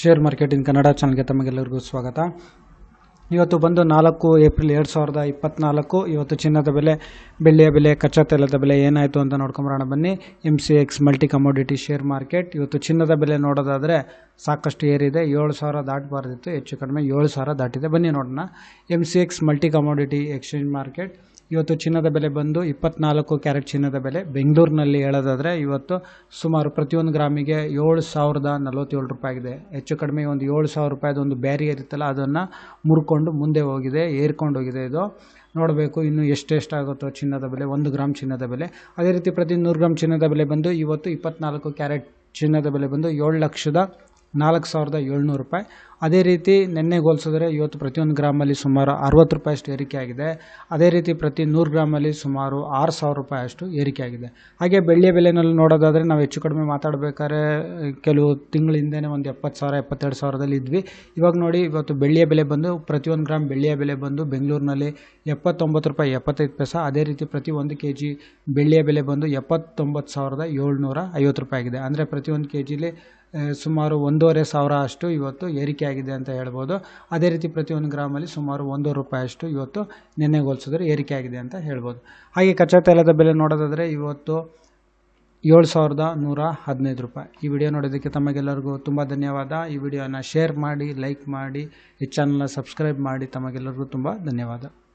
Share marketing Kannada ಚಾನಲ್ಗೆ ತಮಗೆಲ್ಲರಿಗೂ ಸ್ವಾಗತ. ಇವತ್ತು ಬಂದು ನಾಲ್ಕು ಏಪ್ರಿಲ್ ಎರಡು ಸಾವಿರದ ಇಪ್ಪತ್ತ್ನಾಲ್ಕು ಇವತ್ತು ಚಿನ್ನದ ಬೆಲೆ, ಬೆಳ್ಳಿಯ ಬೆಲೆ, ಕಚ್ಚಾ ತೈಲದ ಬೆಲೆ ಏನಾಯಿತು ಅಂತ ನೋಡ್ಕೊಂಬರೋಣ ಬನ್ನಿ. M C X multi commodity share market ಇವತ್ತು ಚಿನ್ನದ ಬೆಲೆ ನೋಡೋದಾದರೆ ಸಾಕಷ್ಟು ಏರಿದೆ. ಏಳು ಸಾವಿರ ದಾಟಬಾರ್ದಿತ್ತು ಹೆಚ್ಚು ಕಡಿಮೆ ಏಳು ಸಾವಿರ ದಾಟಿದೆ. ಬನ್ನಿ ನೋಡೋಣ. M C X multi commodity exchange market ಇವತ್ತು ಚಿನ್ನದ ಬೆಲೆ ಬಂದು ಇಪ್ಪತ್ನಾಲ್ಕು ಕ್ಯಾರೆಟ್ ಚಿನ್ನದ ಬೆಲೆ. ಬೆಂಗಳೂರಿನಲ್ಲಿ ಹೇಳೋದಾದರೆ ಇವತ್ತು ಸುಮಾರು ಪ್ರತಿಯೊಂದು ಗ್ರಾಮಿಗೆ ಏಳು ಸಾವಿರದ ನಲವತ್ತೇಳು ರೂಪಾಯಿ ಆಗಿದೆ. ಹೆಚ್ಚು ಕಡಿಮೆ ಒಂದು ಏಳು ಸಾವಿರ ರೂಪಾಯಿದು ಒಂದು ಬ್ಯಾರಿಯರ್ ಇತ್ತಲ್ಲ ಅದನ್ನು ಮುರ್ಕೊಂಡು ಮುಂದೆ ಹೋಗಿದೆ, ಏರ್ಕೊಂಡು ಹೋಗಿದೆ ಇದು. ನೋಡಬೇಕು ಇನ್ನು ಎಷ್ಟೆಷ್ಟಾಗುತ್ತೋ ಚಿನ್ನದ ಬೆಲೆ, ಒಂದು ಗ್ರಾಮ್ ಚಿನ್ನದ ಬೆಲೆ. ಅದೇ ರೀತಿ ಪ್ರತಿ ನೂರು ಗ್ರಾಮ್ ಚಿನ್ನದ ಬೆಲೆ ಬಂದು ಇವತ್ತು ಇಪ್ಪತ್ನಾಲ್ಕು ಕ್ಯಾರೆಟ್ ಚಿನ್ನದ ಬೆಲೆ ಬಂದು ಏಳು ಲಕ್ಷದ ನಾಲ್ಕು ಸಾವಿರದ ಏಳ್ನೂರು ರೂಪಾಯಿ. ಅದೇ ರೀತಿ ನೆನ್ನೆ ಹೋಲಿಸಿದ್ರೆ ಇವತ್ತು ಪ್ರತಿಯೊಂದು ಗ್ರಾಮಲ್ಲಿ ಸುಮಾರು ಅರವತ್ತು ರೂಪಾಯಿಯಷ್ಟು ಏರಿಕೆ ಆಗಿದೆ. ಅದೇ ರೀತಿ ಪ್ರತಿ ನೂರು ಗ್ರಾಮಲ್ಲಿ ಸುಮಾರು ಆರು ಸಾವಿರ ರೂಪಾಯಿ ಅಷ್ಟು ಏರಿಕೆ ಆಗಿದೆ. ಹಾಗೆ ಬೆಳ್ಳಿಯ ಬೆಲೆನಲ್ಲಿ ನೋಡೋದಾದರೆ ನಾವು ಹೆಚ್ಚು ಕಡಿಮೆ ಮಾತಾಡಬೇಕಾದ್ರೆ ಕೆಲವು ತಿಂಗಳ ಹಿಂದೆನೇ ಒಂದು ಎಪ್ಪತ್ತು ಸಾವಿರ, ಎಪ್ಪತ್ತೆರಡು ಸಾವಿರದಲ್ಲಿ ಇದ್ವಿ. ಇವಾಗ ನೋಡಿ, ಇವತ್ತು ಬೆಳ್ಳಿಯ ಬೆಲೆ ಬಂದು ಪ್ರತಿಯೊಂದು ಗ್ರಾಮ್ ಬೆಳ್ಳಿಯ ಬೆಲೆ ಬಂದು ಬೆಂಗಳೂರಿನಲ್ಲಿ ಎಪ್ಪತ್ತೊಂಬತ್ತು ರೂಪಾಯಿ, ಎಪ್ಪತ್ತೈದು ಪೈಸೆ. ಅದೇ ರೀತಿ ಪ್ರತಿ ಒಂದು ಕೆ ಜಿ ಬೆಳ್ಳಿಯ ಬೆಲೆ ಬಂದು ಎಪ್ಪತ್ತೊಂಬತ್ತು ಸಾವಿರದ ಏಳ್ನೂರ ಐವತ್ತು ರೂಪಾಯಿ ಆಗಿದೆ. ಅಂದರೆ ಪ್ರತಿಯೊಂದು ಕೆ ಜಿಲಿ ಸುಮಾರು ಒಂದೂವರೆ ಸಾವಿರ ಅಷ್ಟು ಇವತ್ತು ಏರಿಕೆ ಆಗಿದೆ ಅಂತ ಹೇಳ್ಬೋದು. ಅದೇ ರೀತಿ ಪ್ರತಿಯೊಂದು ಗ್ರಾಮಲ್ಲಿ ಸುಮಾರು ಒಂದು ರೂಪಾಯಿಯಷ್ಟು ಇವತ್ತು ನಿನ್ನೆಗೆ ಹೋಲಿಸಿದ್ರೆ ಏರಿಕೆಯಾಗಿದೆ ಅಂತ ಹೇಳ್ಬೋದು. ಹಾಗೆ ಕಚ್ಚಾ ತೈಲದ ಬೆಲೆ ನೋಡೋದಾದರೆ ಇವತ್ತು ಏಳು ಸಾವಿರದ ನೂರ ಹದಿನೈದು ರೂಪಾಯಿ. ಈ ವಿಡಿಯೋ ನೋಡೋದಕ್ಕೆ ತಮಗೆಲ್ಲರಿಗೂ ತುಂಬ ಧನ್ಯವಾದ. ಈ ವಿಡಿಯೋನ ಶೇರ್ ಮಾಡಿ, ಲೈಕ್ ಮಾಡಿ, ಈ ಚಾನಲ್ನ ಸಬ್ಸ್ಕ್ರೈಬ್ ಮಾಡಿ ತಮಗೆಲ್ಲರಿಗೂ ತುಂಬ ಧನ್ಯವಾದ.